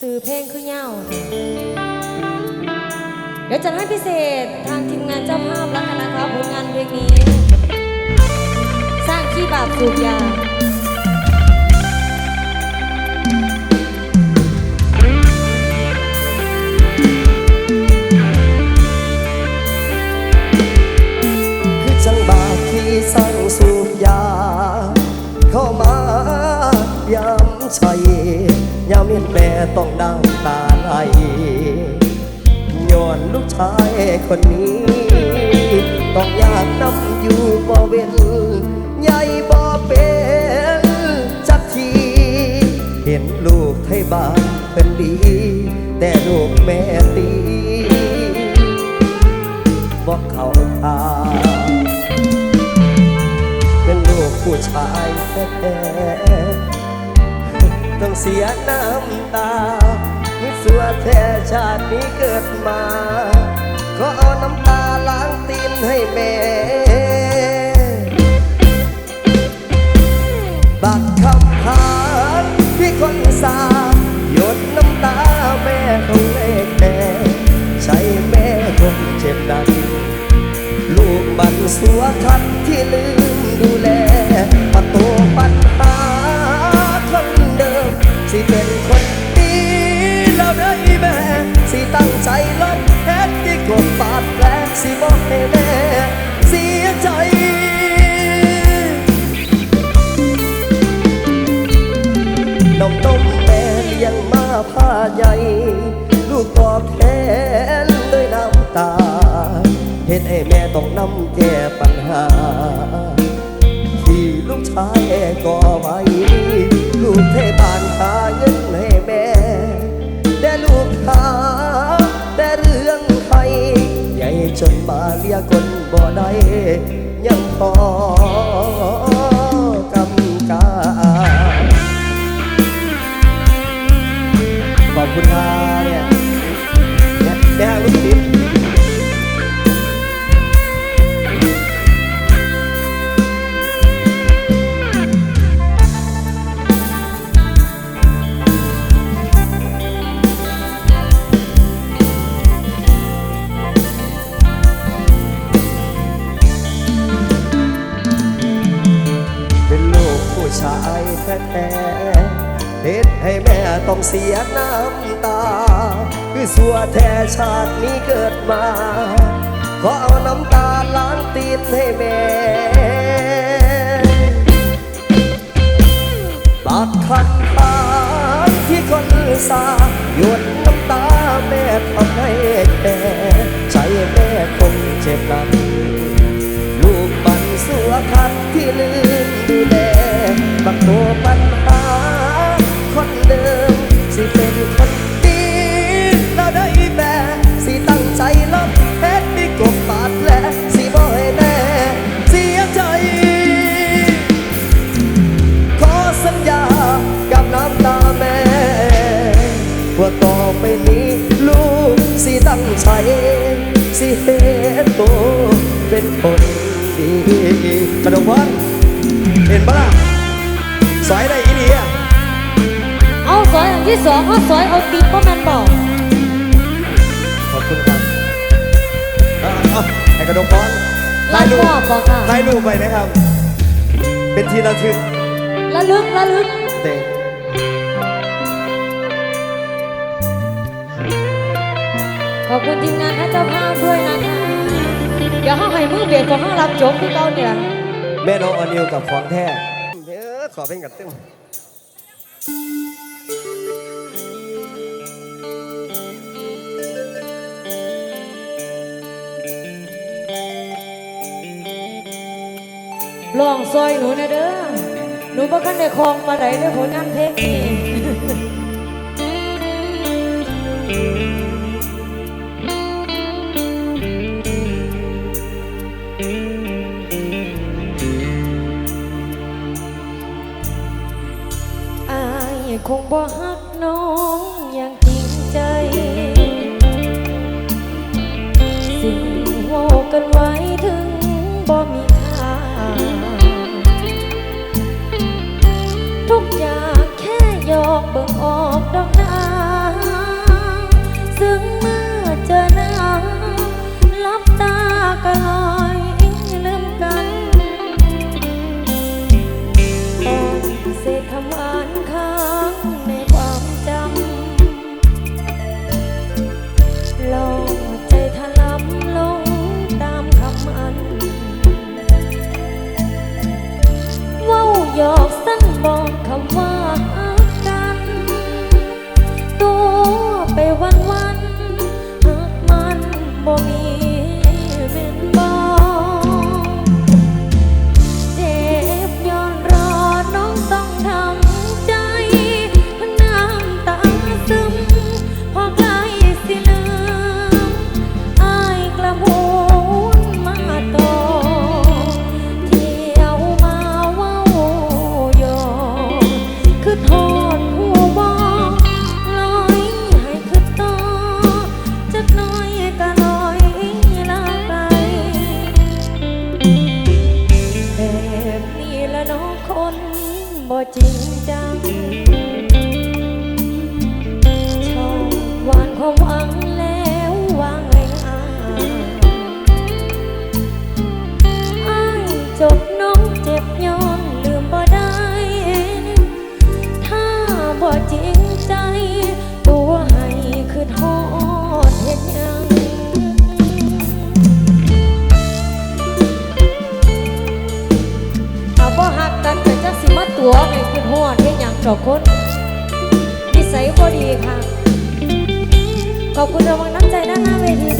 สื่อเพลงคือเง่าเดี๋ยวจะให้พิเศษทางทีมงานเจ้าภาพแล้วกันนะคะผลงานเพลงนี้ สร้างขี้บาปสูบยา แม่ต้องดังตาไหลย้อนลูกชายคนนี้ ต้องอยากนำอยู่บ่เว้นใหญ่บ่เป็นจักที เห็นลูกไทยบ้านเป็นดี แต่ลูกแม่ตีบอกเขาทาเป็นลูกผู้ชายแท้ ต้องเสียน้ำตามิสัวแท้ชาตินี้เกิดมา ก็เอาน้ำตาล้างตีนให้แม่บักคำพานที่คนสาหยดน้ำตาแม่ของเลกแดงใช่แม่คงเจ็บดันลูกมันสัวคันที่ลืมดูแล กดบาดแผลสิบอกให้แม่เสียใจนมนมแม่เลี้ยงมาผ้าใหญ่ลูกตอบแทนด้วยน้ำตาเห็นให้แม่ต้องนำแก้ปัญหา ที่ลูกชายก่อไว้ ลูกเทบานหาเงิน จนมาเลียคนบ่ได้ยังพอกำกาขอบคุณครับายแท้ๆเด็ดให้แม่ต้องเสียน้ำตา คือสัวแท้ชาตินี้เกิดมา ขอเอาน้ำตาล้างตีนให้แม่บาดคันตาที่คนสาหยดน้ำตาแม่ทำให้แก่ใจแม่คงเจ็บหนักลูกมันสัวคันที่ลืมดูแลบัก ตัวปัญหา คนเดิม สิเป็นคนดีแล้วได้แม่สิตั้งใจลบเพชรที่กบบาดแผลสิบ่ให้แม่เสียใจ ขอสัญญากับน้ำตาแม่ว่าต่อไปนี้ลูกสิตั้งใจสิเห็นโตวเป็นคนดีกระดกวันเห็นปะล่ะ สอยได้อีนี่อะเอาสอยอันที่สองเอาสอยเอาตีนเพราะมันบอกขอบคุณครับเอาเอาให้กระดกวันลาดพ่อบอกค่ะถ่ายรูปไปนะครับ เป็นที่ระทึกละลึกละลึกเตะขอบคุณทีมงานและเจ้าภาพด้วยนะคะเดี๋ยวห้องให้มือเบสของห้องรับจบที่เก่าเนี่ยแม่น้องอนิวกับของแท้เดขอเป็นกันเตึ้งลองซอยหนูนะเด้อ หนูบ่คันได้คลองมาไหนด้อผลงานเพลงนี้ คงบ่ฮักน้องอย่างจริงใจ สิ่งโว่ากันไว้ถึงบ่มีค่า ทุกอย่างแค่หยอกเบิ่งออกดอก ดอกคนนิสัยบ่ดีค่ะ ขอบคุณระวังน้ำใจด้านหน้าเวที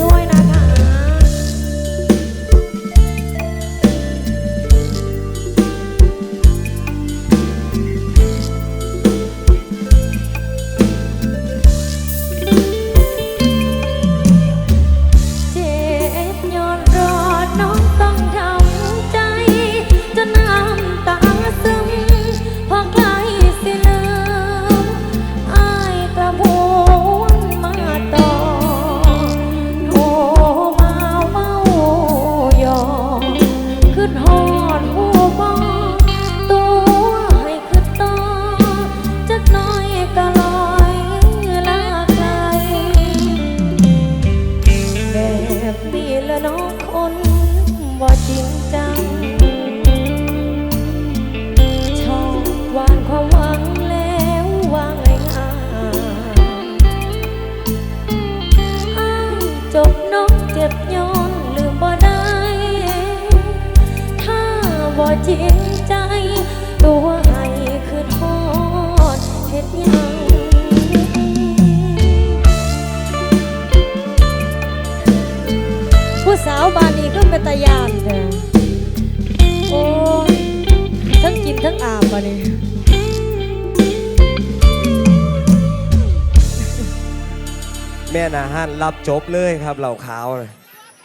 น้องเจ็บย้อนลืมบ่ได้ ถ้าบ่จริงใจ ตัวให้คือทอดเฮ็ดยังผู้สาวบานนี้ก็เป็นตายานเด้อโอ้ทั้งกินทั้งอาบบาน ม่นาฮันรับจบเลยครับเหล่าขาวเลย